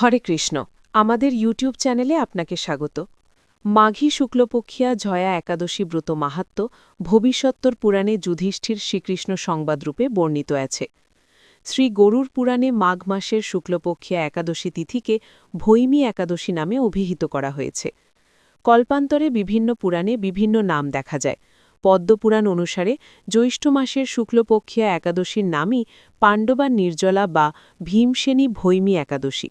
হরে কৃষ্ণ, আমাদের ইউটিউব চ্যানেলে আপনাকে স্বাগত। মাঘী শুক্লপক্ষিয়া জয়া একাদশী ব্রত মাহাত্ম ভবিষ্যত্তর পুরাণে যুধিষ্ঠির শ্রীকৃষ্ণ সংবাদরূপে বর্ণিত আছে। শ্রী গরুর পুরাণে মাঘ মাসের শুক্লপক্ষিয়া একাদশী তিথিকে ভৈমী একাদশী নামে অভিহিত করা হয়েছে। কল্পান্তরে বিভিন্ন পুরাণে বিভিন্ন নাম দেখা যায়। পদ্মপুরাণ অনুসারে জ্যৈষ্ঠ মাসের শুক্লপক্ষিয়া একাদশীর নামই পাণ্ডবা নির্জলা বা ভীমসেনী ভৈমী একাদশী।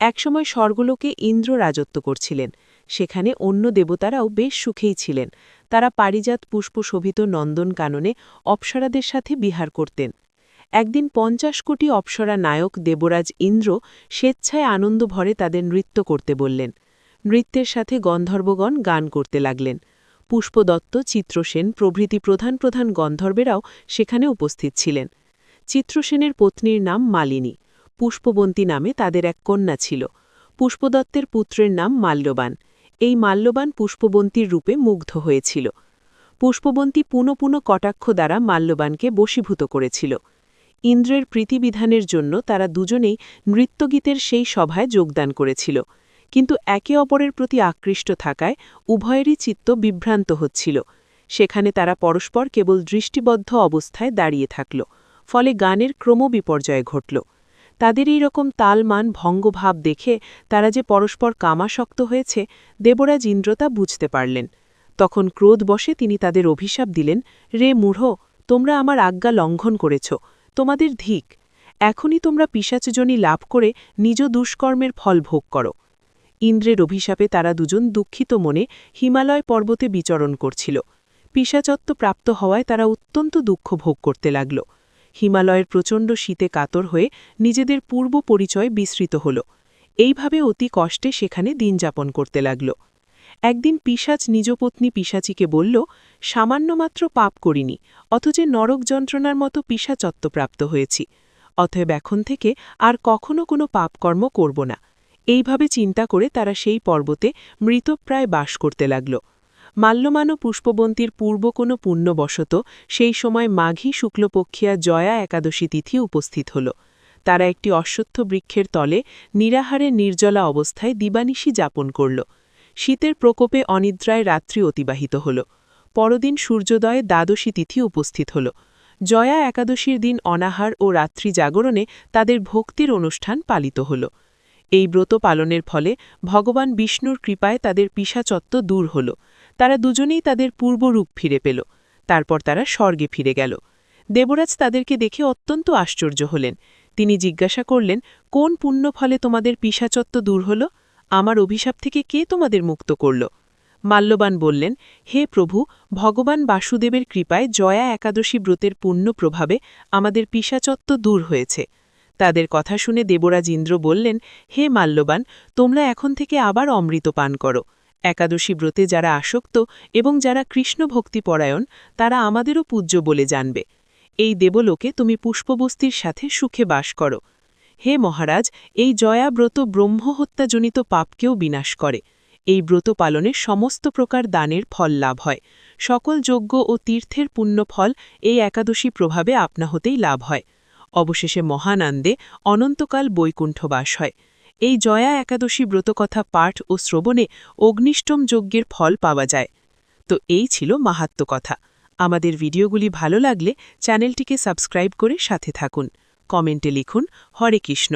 একসময় স্বর্গলোকে ইন্দ্র রাজত্ব করছিলেন। সেখানে অন্য দেবতারাও বেশ সুখেই ছিলেন। তারা পারিজাত পুষ্পশোভিত নন্দন কাননে অপ্সরাদের সাথে বিহার করতেন। একদিন পঞ্চাশ কোটি অপ্সরা নায়ক দেবরাজ ইন্দ্র স্বেচ্ছায় আনন্দ ভরে তাদের নৃত্য করতে বললেন। নৃত্যের সাথে গন্ধর্বগণ গান করতে লাগলেন। পুষ্পদত্ত, চিত্রসেন, প্রভৃতি প্রধান প্রধান গন্ধর্বেরাও সেখানে উপস্থিত ছিলেন। চিত্রসেনের পত্নীর নাম মালিনী। পুষ্পবন্তী নামে তাদের এক কন্যা ছিল। পুষ্পদত্তের পুত্রের নাম মাল্যবান। এই মাল্যবান পুষ্পবন্তীর রূপে মুগ্ধ হয়েছিল। পুষ্পবন্তী পুনঃ পুনঃ কটাক্ষ দ্বারা মাল্যবানকে বশীভূত করেছিল। ইন্দ্রের প্রীতিবিধানের জন্য তারা দুজনেই নৃত্যগীতের সেই সভায় যোগদান করেছিল। কিন্তু একে অপরের প্রতি আকৃষ্ট থাকায় উভয়েরই চিত্ত বিভ্রান্ত হচ্ছিল। সেখানে তারা পরস্পর কেবল দৃষ্টিবদ্ধ অবস্থায় দাঁড়িয়ে থাকল। ফলে গানের ক্রমবিপর্যয় ঘটল। তাদের এই রকম তালমান ভঙ্গভাব দেখে তারা যে পরস্পর কামাসক্ত হয়েছে, দেবরাজ ইন্দ্র তা বুঝতে পারলেন। তখন ক্রোধ বসে তিনি তাদের অভিশাপ দিলেন, রে মূঢ়, তোমরা আমার আজ্ঞা লঙ্ঘন করেছ, তোমাদের ধিক, এখনই তোমরা পিসাচজনী লাভ করে নিজ দুষ্কর্মের ফল ভোগ করো। ইন্দ্রের অভিশাপে তারা দুজন দুঃখিত মনে হিমালয় পর্বতে বিচরণ করছিল। পিসাচত্ব প্রাপ্ত হওয়ায় তারা অত্যন্ত দুঃখ ভোগ করতে লাগল। হিমালয়ের প্রচণ্ড শীতে কাতর হয়ে নিজেদের পূর্ব পরিচয় বিস্তৃত হল। এইভাবে অতি কষ্টে সেখানে দিন যাপন করতে লাগল। একদিন পিসাচ নিজপত্নী পিসাচিকে বলল সামান্যমাত্র পাপ করিনি, অথচ নরক যন্ত্রণার মতো পিসাচত্ব প্রাপ্ত হয়েছি। অতএব এখন থেকে আর কখনো কোনো পাপকর্ম করব না। এইভাবে চিন্তা করে তারা সেই পর্বতে মৃতপ্রায় বাস করতে লাগল। মাল্যমান পুষ্পবন্তীর পূর্ব কোনো পুণ্যবশত সেই সময় মাঘী শুক্লপক্ষিয়া জয়া একাদশী তিথি উপস্থিত হল। তারা একটি অশ্বত্থ বৃক্ষের তলে নিরাহারে নির্জলা অবস্থায় দিবানিশি যাপন করল। শীতের প্রকোপে অনিদ্রায় রাত্রি অতিবাহিত হল। পরদিন সূর্যোদয়ে দ্বাদশী তিথি উপস্থিত হল। জয়া একাদশীর দিন অনাহার ও রাত্রি জাগরণে তাদের ভক্তির অনুষ্ঠান পালিত হল। এই ব্রত পালনের ফলে ভগবান বিষ্ণুর কৃপায় তাদের পিসাচত্ব দূর হল। তারা দুজনেই তাদের পূর্বরূপ ফিরে পেল। তারপর তারা স্বর্গে ফিরে গেল। দেবরাজ তাদেরকে দেখে অত্যন্ত আশ্চর্য হলেন। তিনি জিজ্ঞাসা করলেন, কোন পুণ্য ফলে তোমাদের পিসাচত্ব দূর হল? আমার অভিশাপ থেকে কে তোমাদের মুক্ত করল? মাল্যবান বললেন, হে প্রভু, ভগবান বাসুদেবের কৃপায় জয়া একাদশী ব্রতের পুণ্য প্রভাবে আমাদের পিসাচত্ব দূর হয়েছে। তাদের কথা শুনে দেবরাজ ইন্দ্র বললেন, হে মাল্যবান, তোমরা এখন থেকে আবার অমৃত পান করো। একাদশী ব্রতে যারা আসক্ত এবং যারা কৃষ্ণ ভক্তিপরায়ণ তারা আমাদেরও পূজ্য বলে জানবে। এই দেবলোকে তুমি পুষ্পবস্তির সাথে সুখে বাস করো। হে মহারাজ, এই জয়া ব্রত ব্রহ্মহত্যাজনিত পাপকেও বিনাশ করে। এই ব্রত পালনে সমস্ত প্রকার দানের ফল লাভ হয়। সকল যজ্ঞ ও তীর্থের পুণ্যফল এই একাদশী প্রভাবে আপনা হতেই লাভ হয়। অবশেষে মহানন্দে অনন্তকাল বৈকুণ্ঠবাস হয়। এই জয়া একাদশী ব্রতকথা পাঠ ও শ্রবণে অগ্নিষ্টম যজ্ঞের ফল পাওয়া যায়। তো এই ছিল মাহাত্ম কথা। আমাদের ভিডিওগুলি ভালো লাগলে চ্যানেলটিকে সাবস্ক্রাইব করে সাথে থাকুন। কমেন্টে লিখুন, হরে কৃষ্ণ।